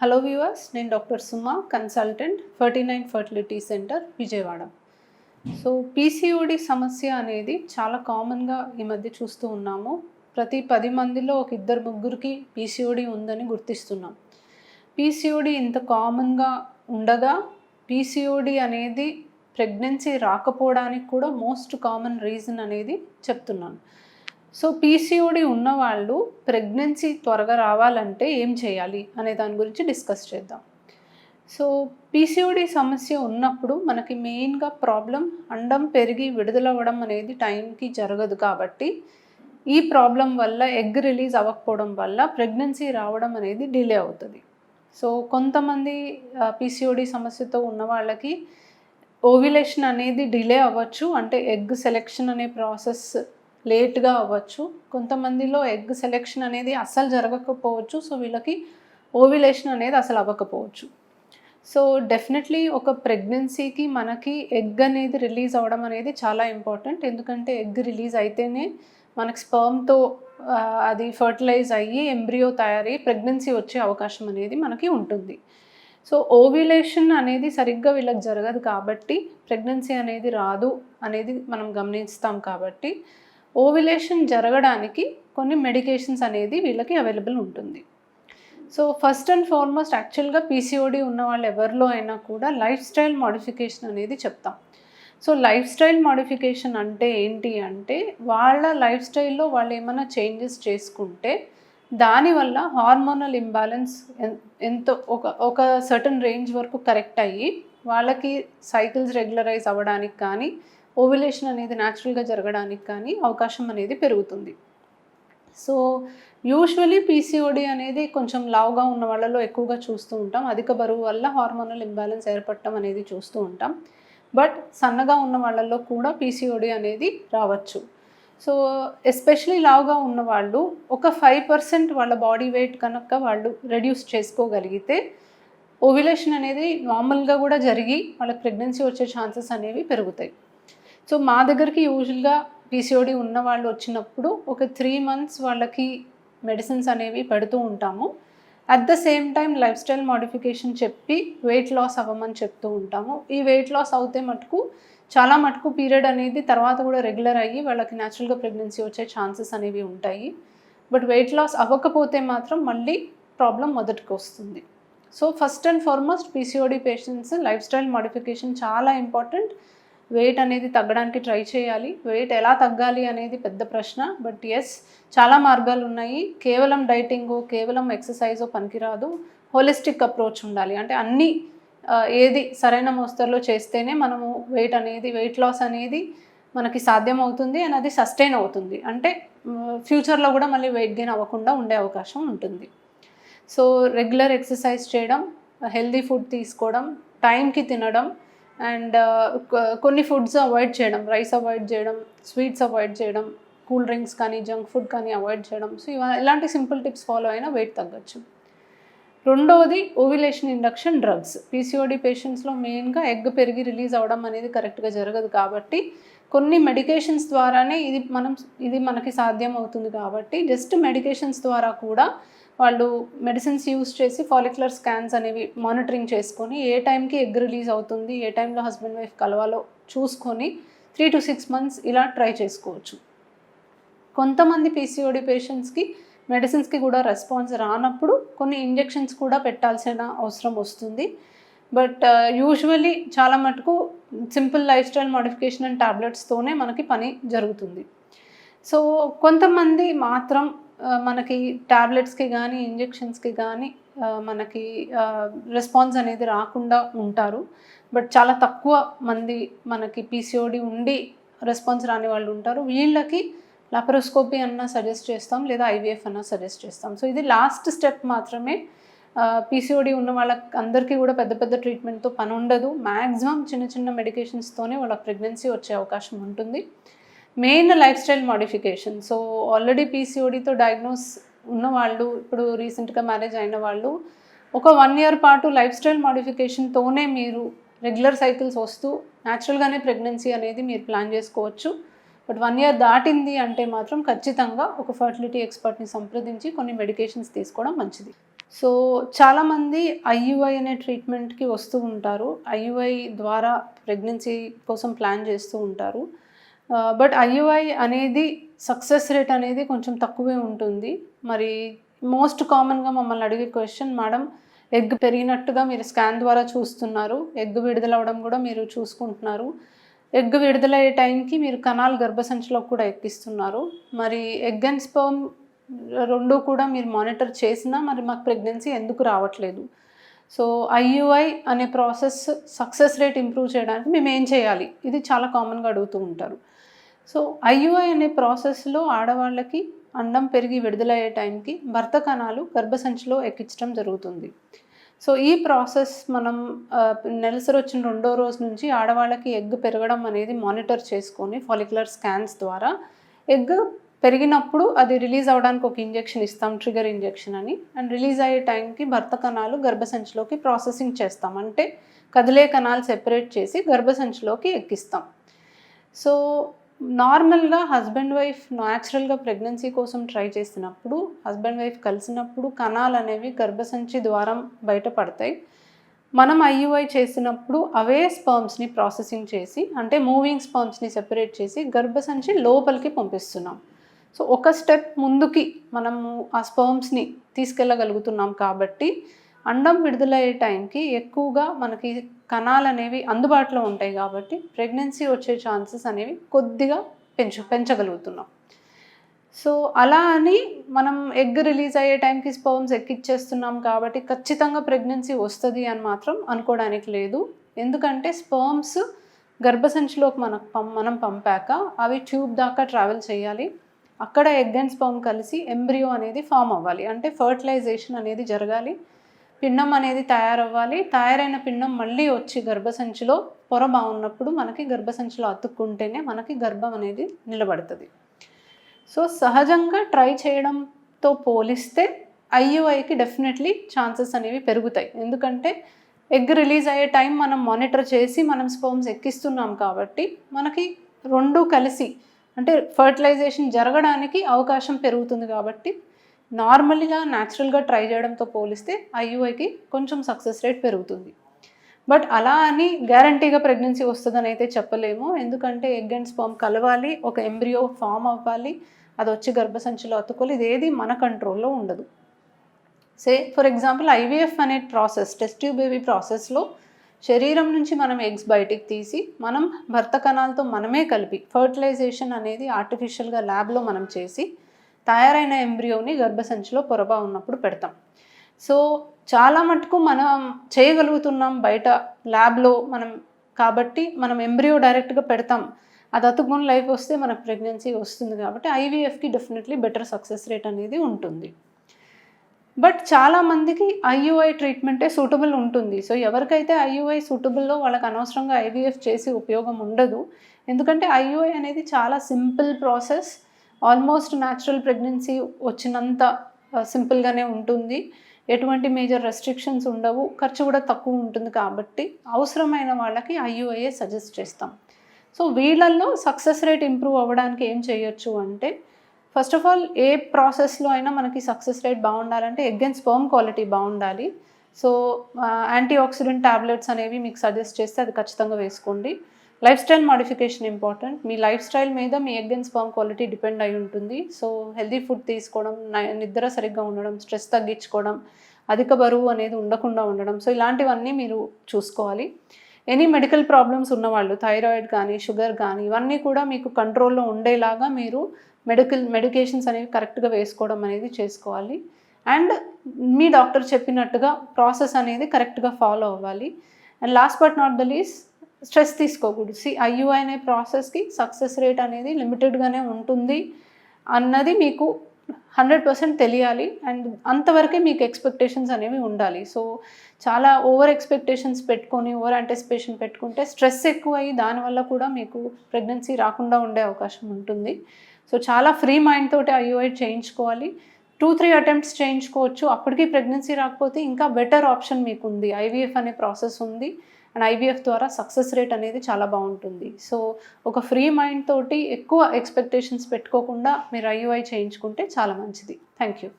Hello viewers నేను doctor Suma consultant Ferty nine fertility centre Vijayawada so PCOD సమస్య అనేది చాలా కామన్గా ఈ మధ్య చూస్తూ ఉన్నాము. ప్రతి పది మందిలో ఒక ఇద్దరు ముగ్గురికి పీసీఓడి ఉందని గుర్తిస్తున్నాం. పీసీఓడి ఇంత కామన్గా ఉండగా పీసీఓడి అనేది ప్రెగ్నెన్సీ రాకపోవడానికి కూడా మోస్ట్ కామన్ రీజన్ అనేది చెప్తున్నాను. సో పీసీఓడి ఉన్నవాళ్ళు ప్రెగ్నెన్సీ త్వరగా రావాలంటే ఏం చేయాలి అనే దాని గురించి డిస్కస్ చేద్దాం. సో పీసీఓడి సమస్య ఉన్నప్పుడు మనకి మెయిన్గా ప్రాబ్లం అండం పెరిగి విడుదలవ్వడం అనేది టైంకి జరగదు కాబట్టి ఈ ప్రాబ్లం వల్ల ఎగ్ రిలీజ్ అవ్వకపోవడం వల్ల ప్రెగ్నెన్సీ రావడం అనేది డిలే అవుతుంది. సో కొంతమంది పీసీఓడి సమస్యతో ఉన్న వాళ్ళకి ఓవిలేషన్ అనేది డిలే అవ్వచ్చు. అంటే ఎగ్ సెలెక్షన్ అనే ప్రాసెస్ లేట్గా అవ్వచ్చు. కొంతమందిలో ఎగ్ సెలెక్షన్ అనేది అస్సలు జరగకపోవచ్చు. సో వీళ్ళకి ఓవిలేషన్ అనేది అసలు అవ్వకపోవచ్చు. సో డెఫినెట్లీ ఒక ప్రెగ్నెన్సీకి మనకి ఎగ్ అనేది రిలీజ్ అవ్వడం అనేది చాలా ఇంపార్టెంట్. ఎందుకంటే ఎగ్ రిలీజ్ అయితేనే మనకి స్పర్మ్తో అది ఫర్టిలైజ్ అయ్యి ఎంబ్రియో తయారై ప్రెగ్నెన్సీ వచ్చే అవకాశం అనేది మనకి ఉంటుంది. సో ఓవ్యులేషన్ అనేది సరిగ్గా వీళ్ళకి జరగదు కాబట్టి ప్రెగ్నెన్సీ అనేది రాదు అనేది మనం గమనిస్తాం కాబట్టి ఓవ్యులేషన్ జరగడానికి కొన్ని మెడికేషన్స్ అనేది వీళ్ళకి అవైలబుల్ ఉంటుంది. సో ఫస్ట్ అండ్ ఫార్మోస్ట్ యాక్చువల్గా పీసీఓడి ఉన్న వాళ్ళు ఎవరిలో అయినా కూడా లైఫ్ స్టైల్ మాడిఫికేషన్ అనేది చెప్తాం. సో లైఫ్ స్టైల్ మాడిఫికేషన్ అంటే ఏంటి అంటే వాళ్ళ లైఫ్ స్టైల్లో వాళ్ళు ఏమైనా చేంజెస్ చేసుకుంటే దానివల్ల హార్మోనల్ ఇంబ్యాలెన్స్ ఎంతో ఒక ఒక సర్టన్ రేంజ్ వరకు కరెక్ట్ అయ్యి వాళ్ళకి సైకిల్స్ రెగ్యులరైజ్ అవ్వడానికి కానీ ఓవ్యులేషన్ అనేది న్యాచురల్గా జరగడానికి కానీ అవకాశం అనేది పెరుగుతుంది. సో యూజువలీ పీసీఓడి అనేది కొంచెం లావుగా ఉన్న వాళ్ళలో ఎక్కువగా చూస్తూ ఉంటాం. అధిక బరువు వల్ల హార్మోనల్ ఇంబ్యాలెన్స్ ఏర్పడటం అనేది చూస్తూ ఉంటాం. బట్ సన్నగా ఉన్న వాళ్ళల్లో కూడా పీసీఓడి అనేది రావచ్చు. సో ఎస్పెషలీ లావుగా ఉన్న వాళ్ళు ఒక ఫైవ్ పర్సెంట్ వాళ్ళ బాడీ వెయిట్ కనుక వాళ్ళు రెడ్యూస్ చేసుకోగలిగితే ఓవ్యులేషన్ అనేది నార్మల్గా కూడా జరిగి వాళ్ళకి ప్రెగ్నెన్సీ వచ్చే ఛాన్సెస్ అనేవి పెరుగుతాయి. సో మా దగ్గరికి యూజువల్గా పీసీఓడి ఉన్న వాళ్ళు వచ్చినప్పుడు ఒక త్రీ మంత్స్ వాళ్ళకి మెడిసిన్స్ అనేవి పెడుతూ ఉంటాము. At the same time life style modification చెప్పి వెయిట్ లాస్ అవ్వమని చెప్తూ ఉంటాము. ఈ వెయిట్ లాస్ అవుతే మటుకు చాలా మటుకు పీరియడ్ అనేది తర్వాత కూడా రెగ్యులర్ అయ్యి వాళ్ళకి న్యాచురల్గా ప్రెగ్నెన్సీ వచ్చే ఛాన్సెస్ అనేవి ఉంటాయి. బట్ వెయిట్ లాస్ అవ్వకపోతే మాత్రం మళ్ళీ ప్రాబ్లం మొదటికి వస్తుంది. So first and foremost PCOD patients life style modification చాలా ఇంపార్టెంట్ వెయిట్ అనేది తగ్గడానికి ట్రై చేయాలి. వెయిట్ ఎలా తగ్గాలి అనేది పెద్ద ప్రశ్న. బట్ ఎస్ చాలా మార్గాలు ఉన్నాయి. కేవలం డైటింగో కేవలం ఎక్సర్సైజో పనికిరాదు. హోలిస్టిక్ అప్రోచ్ ఉండాలి. అంటే అన్నీ ఏది సరైన మోస్తరులో చేస్తేనే మనము వెయిట్ అనేది వెయిట్ లాస్ అనేది మనకి సాధ్యం అవుతుంది అండ్ అది సస్టైన్ అవుతుంది. అంటే ఫ్యూచర్లో కూడా మళ్ళీ వెయిట్ గెయిన్ అవ్వకుండా ఉండే అవకాశం ఉంటుంది. సో రెగ్యులర్ ఎక్సర్సైజ్ చేయడం హెల్దీ ఫుడ్ తీసుకోవడం టైంకి తినడం అండ్ కొన్ని ఫుడ్స్ అవాయిడ్ చేయడం. రైస్ అవాయిడ్ చేయడం స్వీట్స్ అవాయిడ్ చేయడం కూల్ డ్రింక్స్ కానీ జంక్ ఫుడ్ కానీ అవాయిడ్ చేయడం. సో ఇవ ఇలాంటి సింపుల్ టిప్స్ ఫాలో అయినా వెయిట్ తగ్గచ్చు. రెండవది ఓవిలేషన్ ఇండక్షన్ డ్రగ్స్. పీసీఓడి పేషెంట్స్లో మెయిన్గా ఎగ్ పెరిగి రిలీజ్ అవ్వడం అనేది కరెక్ట్గా జరగదు కాబట్టి కొన్ని మెడికేషన్స్ ద్వారానే ఇది మనం ఇది మనకి సాధ్యం అవుతుంది కాబట్టి జస్ట్ మెడికేషన్స్ ద్వారా కూడా వాళ్ళు మెడిసిన్స్ యూస్ చేసి ఫాలిక్యులర్ స్కాన్స్ అనేవి మానిటరింగ్ చేసుకొని ఏ టైంకి ఎగ్ రిలీజ్ అవుతుంది ఏ టైంలో హస్బెండ్ వైఫ్ కలవాలో చూసుకొని త్రీ టు సిక్స్ మంత్స్ ఇలా ట్రై చేసుకోవచ్చు. కొంతమంది పీసీఓడి పేషెంట్స్కి మెడిసిన్స్కి కూడా రెస్పాన్స్ రానప్పుడు కొన్ని ఇంజెక్షన్స్ కూడా పెట్టాల్సిన అవసరం వస్తుంది. బట్ యూజువలీ uh, చాలా మటుకు simple life style modification and టాబ్లెట్స్తోనే మనకి పని జరుగుతుంది. సో కొంతమంది మాత్రం మనకి టాబ్లెట్స్కి కానీ ఇంజెక్షన్స్కి కానీ మనకి రెస్పాన్స్ అనేది రాకుండా ఉంటారు. బట్ చాలా తక్కువ మంది మనకి పీసీఓడి ఉండి రెస్పాన్స్ రాని వాళ్ళు ఉంటారు. వీళ్ళకి లాపరోస్కోపీ అన్న సజెస్ట్ చేస్తాం లేదా ఐవీఎఫ్ అన్న సజెస్ట్ చేస్తాం. సో ఇది లాస్ట్ స్టెప్ మాత్రమే. పీసీఓడి ఉన్న వాళ్ళకి అందరికీ కూడా పెద్ద పెద్ద ట్రీట్మెంట్తో పని ఉండదు. మ్యాక్సిమం చిన్న చిన్న మెడికేషన్స్తోనే వాళ్ళ ప్రెగ్నెన్సీ వచ్చే అవకాశం ఉంటుంది. Main life style modification. So already పీసీఓడితో diagnose ఉన్న వాళ్ళు ఇప్పుడు రీసెంట్గా మ్యారేజ్ అయిన వాళ్ళు ఒక వన్ ఇయర్ పాటు లైఫ్ స్టైల్ మోడిఫికేషన్తోనే మీరు రెగ్యులర్ సైకిల్స్ వస్తూ న్యాచురల్గానే ప్రెగ్నెన్సీ అనేది మీరు ప్లాన్ చేసుకోవచ్చు. బట్ వన్ ఇయర్ దాటింది అంటే మాత్రం ఖచ్చితంగా ఒక ఫర్టిలిటీ ఎక్స్పర్ట్ని సంప్రదించి కొన్ని మెడికేషన్స్ తీసుకోవడం మంచిది. సో చాలామంది ఐయుఐ అనే ట్రీట్మెంట్కి వస్తూ ఉంటారు. ఐయుఐ ద్వారా ప్రెగ్నెన్సీ కోసం ప్లాన్ చేస్తూ ఉంటారు. బట్ ఐయుఐ అనేది సక్సెస్ రేట్ అనేది కొంచెం తక్కువే ఉంటుంది. మరి మోస్ట్ కామన్గా మమ్మల్ని అడిగే క్వశ్చన్ మేడం ఎగ్ పెరిగినట్టుగా మీరు స్కాన్ ద్వారా చూస్తున్నారు. ఎగ్ విడుదలవడం కూడా మీరు చూసుకుంటున్నారు. ఎగ్ విడుదలయ్యే టైంకి మీరు కణాలు గర్భసంచిలో కూడా ఎక్కిస్తున్నారు. మరి ఎగ్ అండ్ స్పర్మ్ రెండు కూడా మీరు మానిటర్ చేసినా మరి మాకు ప్రెగ్నెన్సీ ఎందుకు రావట్లేదు? సో ఐయుఐ అనే ప్రాసెస్ సక్సెస్ రేట్ ఇంప్రూవ్ చేయడానికి మేము ఏం చేయాలి? ఇది చాలా కామన్గా అడుగుతూ ఉంటారు. సో ఐయుఐ అనే ప్రాసెస్లో ఆడవాళ్ళకి అండం పెరిగి విడుదలయ్యే టైంకి భర్త కణాలు గర్భసంచిలో ఎక్కించడం జరుగుతుంది. సో ఈ ప్రాసెస్ మనం నెలసరి వచ్చిన రెండో రోజు నుంచి ఆడవాళ్ళకి ఎగ్ పెరగడం అనేది మానిటర్ చేసుకొని ఫాలిక్యులర్ స్కాన్స్ ద్వారా ఎగ్ పెరిగినప్పుడు అది రిలీజ్ అవ్వడానికి ఒక ఇంజెక్షన్ ఇస్తాం ట్రిగర్ ఇంజెక్షన్ అని. అండ్ రిలీజ్ అయ్యే టైంకి భర్త కణాలు గర్భసంచిలోకి ప్రాసెసింగ్ చేస్తాం. అంటే కదిలే కణాలు సెపరేట్ చేసి గర్భసంచిలోకి ఎక్కిస్తాం. సో నార్మల్గా హస్బెండ్ వైఫ్ న్యాచురల్గా ప్రెగ్నెన్సీ కోసం ట్రై చేసినప్పుడు హస్బెండ్ వైఫ్ కలిసినప్పుడు కణాలు అనేవి గర్భసంచి ద్వారం బయటపడతాయి మనం ఐయుఐ చేసినప్పుడు అవే స్పర్మ్స్ని ప్రాసెసింగ్ చేసి అంటే మూవింగ్ స్పర్మ్స్ని సెపరేట్ చేసి గర్భసంచి లోపలికి పంపిస్తున్నాం. సో ఒక స్టెప్ ముందుకి మనము ఆ స్పర్మ్స్ని తీసుకెళ్ళగలుగుతున్నాం కాబట్టి అండం విడుదలయ్యే టైంకి ఎక్కువగా మనకి కణాలు అనేవి అందుబాటులో ఉంటాయి కాబట్టి ప్రెగ్నెన్సీ వచ్చే ఛాన్సెస్ అనేవి కొద్దిగా పెంచు పెంచగలుగుతున్నాం. సో అలా అని మనం ఎగ్ రిలీజ్ అయ్యే టైంకి స్పర్మ్స్ ఎక్కిచ్చేస్తున్నాం కాబట్టి ఖచ్చితంగా ప్రెగ్నెన్సీ వస్తుంది అని మాత్రం అనుకోవడానికి లేదు. ఎందుకంటే స్పర్మ్స్ గర్భసంచిలోకి మనకు పం మనం పంపాక అవి ట్యూబ్ దాకా ట్రావెల్ చేయాలి. అక్కడ ఎగ్ అండ్ స్పర్మ్ కలిసి ఎంబ్రియో అనేది ఫామ్ అవ్వాలి. అంటే ఫర్టిలైజేషన్ అనేది జరగాలి. పిండం అనేది తయారవ్వాలి. తయారైన పిండం మళ్ళీ వచ్చి గర్భసంచిలో పొర బాగున్నప్పుడు మనకి గర్భసంచిలో అతుక్కుంటేనే మనకి గర్భం అనేది నిలబడుతుంది. సో సహజంగా ట్రై చేయడంతో పోలిస్తే ఐయుఐకి డెఫినెట్లీ ఛాన్సెస్ అనేవి పెరుగుతాయి. ఎందుకంటే ఎగ్ రిలీజ్ అయ్యే టైం మనం మానిటర్ చేసి మనం స్పోమ్స్ ఎక్కిస్తున్నాం కాబట్టి మనకి రెండు కలిసి అంటే ఫర్టిలైజేషన్ జరగడానికి అవకాశం పెరుగుతుంది కాబట్టి నార్మల్గా న్యాచురల్గా ట్రై చేయడంతో పోలిస్తే ఐయుఐకి కొంచెం సక్సెస్ రేట్ పెరుగుతుంది. బట్ అలా అని గ్యారంటీగా ప్రెగ్నెన్సీ వస్తుందని అయితే చెప్పలేము. ఎందుకంటే ఎగ్ అండ్ స్పర్మ్ కలవాలి ఒక ఎంబ్రియో ఫామ్ అవ్వాలి అది వచ్చి గర్భసంచిలో అతుకోవాలి ఇదేది మన కంట్రోల్లో ఉండదు. సే ఫర్ ఎగ్జాంపుల్ ఐవీఎఫ్ అనే ప్రాసెస్ టెస్ట్ బేబీ ప్రాసెస్లో శరీరం నుంచి మనం ఎగ్స్ బయటికి తీసి మనం భర్త కణాలతో మనమే కలిపి ఫర్టిలైజేషన్ అనేది ఆర్టిఫిషియల్గా ల్యాబ్లో మనం చేసి తయారైన ఎంబ్రియోని గర్భసంచిలో పొరబా ఉన్నప్పుడు పెడతాం. సో చాలా మటుకు మనం చేయగలుగుతున్నాం బయట ల్యాబ్లో మనం కాబట్టి మనం ఎంబ్రియో డైరెక్ట్గా పెడతాం. అది అతుకుని లైఫ్ వస్తే మనకు ప్రెగ్నెన్సీ వస్తుంది కాబట్టి ఐవీఎఫ్కి డెఫినెట్లీ బెటర్ సక్సెస్ రేట్ అనేది ఉంటుంది. బట్ చాలా మందికి ఐయుఐ ట్రీట్మెంటే సూటబుల్ ఉంటుంది. సో ఎవరికైతే ఐయుఐ సూటబుల్లో వాళ్ళకి అనవసరంగా ఐవీఎఫ్ చేసి ఉపయోగం ఉండదు. ఎందుకంటే ఐయుఐ అనేది చాలా simple process. Almost natural pregnancy వచ్చినంత సింపుల్గానే ఉంటుంది. ఎటువంటి మేజర్ రెస్ట్రిక్షన్స్ ఉండవు. ఖర్చు కూడా తక్కువ ఉంటుంది కాబట్టి అవసరమైన వాళ్ళకి ఐయుఐఏ సజెస్ట్ చేస్తాం. సో వీళ్ళల్లో సక్సెస్ రేట్ ఇంప్రూవ్ అవ్వడానికి ఏం చేయొచ్చు అంటే ఫస్ట్ ఆఫ్ ఆల్ ఏ ప్రాసెస్లో అయినా మనకి సక్సెస్ రేట్ బాగుండాలంటే ఎగ్ అండ్ స్పర్మ్ క్వాలిటీ బాగుండాలి. సో యాంటీ ఆక్సిడెంట్ ట్యాబ్లెట్స్ అనేవి మీకు సజెస్ట్ చేస్తే అది ఖచ్చితంగా వేసుకోండి. లైఫ్ స్టైల్ మాడిఫికేషన్ ఇంపార్టెంట్ మీ లైఫ్ స్టైల్ మీద మీ egg and sperm quality depend అయి ఉంటుంది. సో హెల్దీ ఫుడ్ తీసుకోవడం నిద్ర సరిగ్గా ఉండడం స్ట్రెస్ తగ్గించుకోవడం అధిక బరువు అనేది ఉండకుండా ఉండడం. సో ఇలాంటివన్నీ మీరు చూసుకోవాలి. ఎనీ మెడికల్ ప్రాబ్లమ్స్ ఉన్నవాళ్ళు థైరాయిడ్ కానీ షుగర్ కానీ ఇవన్నీ కూడా మీకు కంట్రోల్లో ఉండేలాగా మీరు మెడికల్ మెడికేషన్స్ అనేవి కరెక్ట్గా వేసుకోవడం అనేది చేసుకోవాలి. అండ్ మీ డాక్టర్ చెప్పినట్టుగా ప్రాసెస్ అనేది కరెక్ట్గా ఫాలో అవ్వాలి. And last but not the least stress తీసుకోకూడదు. సి ఐయుఐ అనే ప్రాసెస్కి సక్సెస్ రేట్ అనేది లిమిటెడ్గానే ఉంటుంది అన్నది మీకు హండ్రెడ్ పర్సెంట్ తెలియాలి అండ్ అంతవరకే మీకు ఎక్స్పెక్టేషన్స్ అనేవి ఉండాలి. సో చాలా ఓవర్ ఎక్స్పెక్టేషన్స్ పెట్టుకొని ఓవర్ యాంటిసిపేషన్ పెట్టుకుంటే స్ట్రెస్ ఎక్కువయ్యి దానివల్ల కూడా మీకు ప్రెగ్నెన్సీ రాకుండా ఉండే అవకాశం ఉంటుంది. సో చాలా ఫ్రీ మైండ్ తోటి ఐయుఐ చేయించుకోవాలి. టూ త్రీ అటెంప్ట్స్ చేయించుకోవచ్చు. అప్పటికి ప్రెగ్నెన్సీ రాకపోతే ఇంకా బెటర్ ఆప్షన్ మీకు ఉంది ఐవీఎఫ్ అనే ప్రాసెస్ ఉంది. అండ్ ఐవీఎఫ్ ద్వారా సక్సెస్ రేట్ అనేది చాలా బాగుంటుంది. సో ఒక ఫ్రీ మైండ్ తోటి ఎక్కువ ఎక్స్పెక్టేషన్స్ పెట్టుకోకుండా మీరు ఐయుఐ చేయించుకుంటే చాలా మంచిది. Thank you